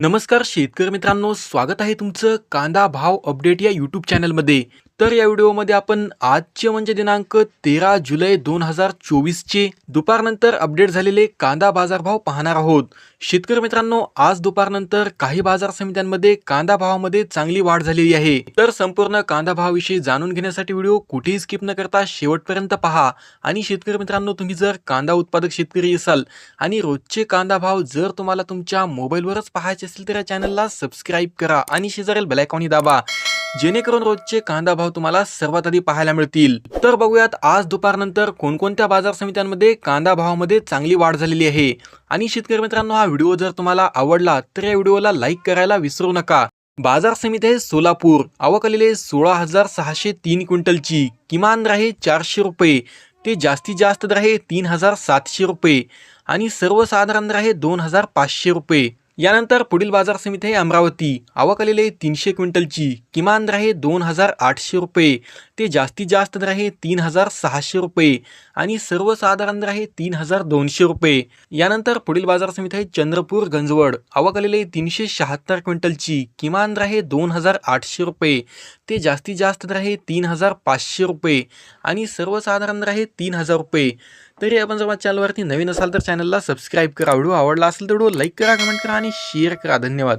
नमस्कार शेतकरी मित्रांनो स्वागत आहे तुमचं कांदा भाव अपडेट या यूट्यूब चॅनलमध्ये तर या व्हिडिओमध्ये आपण आजचे म्हणजे दिनांक तेरा जुलै दोन हजार चोवीसचे दुपारनंतर अपडेट झालेले कांदा बाजारभाव पाहणार आहोत. शेतकरी मित्रांनो आज दुपारनंतर काही बाजार समित्यांमध्ये कांदा भावामध्ये चांगली वाढ झालेली आहे. तर संपूर्ण कांदा भावाविषयी जाणून घेण्यासाठी व्हिडिओ कुठेही स्किप न करता शेवटपर्यंत पहा. आणि शेतकरी मित्रांनो तुम्ही जर कांदा उत्पादक शेतकरी असाल आणि रोजचे कांदा भाव जर तुम्हाला तुमच्या मोबाईलवरच पाहायचे असेल तर या चॅनलला सबस्क्राईब करा आणि शेजारील बेलायकॉनी दाबा. जेणेकरून रोजचे कांदा भाव तुम्हाला सर्वात आधी पाहायला मिळतील. तर बघूयात आज दुपारनंतर कोणकोणत्या बाजार समित्यांमध्ये कांदा भावामध्ये चांगली वाढ झालेली आहे? आणि शेतकरी मित्रांनो हा व्हिडिओ जर तुम्हाला आवडला तर या व्हिडिओला लाईक करायला विसरू नका. बाजार समिती आहे सोलापूर. आवक आलेले सोळा हजार सहाशे तीन क्विंटलची. किमान दर आहे चारशे रुपये. ते जास्तीत जास्त दर आहे तीन हजार सातशे रुपये. आणि सर्वसाधारण दर आहे दोन हजार पाचशे रुपये. यानंतर पुढील बाजार समिती आहे अमरावती. आवक आलेले आहे तीनशे क्विंटलची. किमान दर आहे दोन हजार आठशे रुपये. ते जास्तीत जास्त दर आहे तीन हजार सहाशे रुपये. आणि सर्वसाधारण दर आहे तीन हजार दोनशे रुपये. यानंतर पुढील बाजार समिती आहे चंद्रपूर गंजवड. आवक आलेले तीनशे शहात्तर क्विंटलची. किमान दर आहे दोन हजार आठशे रुपये. ते जास्तीत जास्त तर आहे तीन हजार पाचशे रुपये आणि सर्वसाधारण दर आहे तीन हजार रुपये. तरी आपण जर चॅनलवरती नवीन असाल तर चॅनलला सबस्क्राईब करा. व्हिडिओ आवडला असेल तर व्हिडिओ लाईक करा कमेंट करा आणि शेअर करा. धन्यवाद.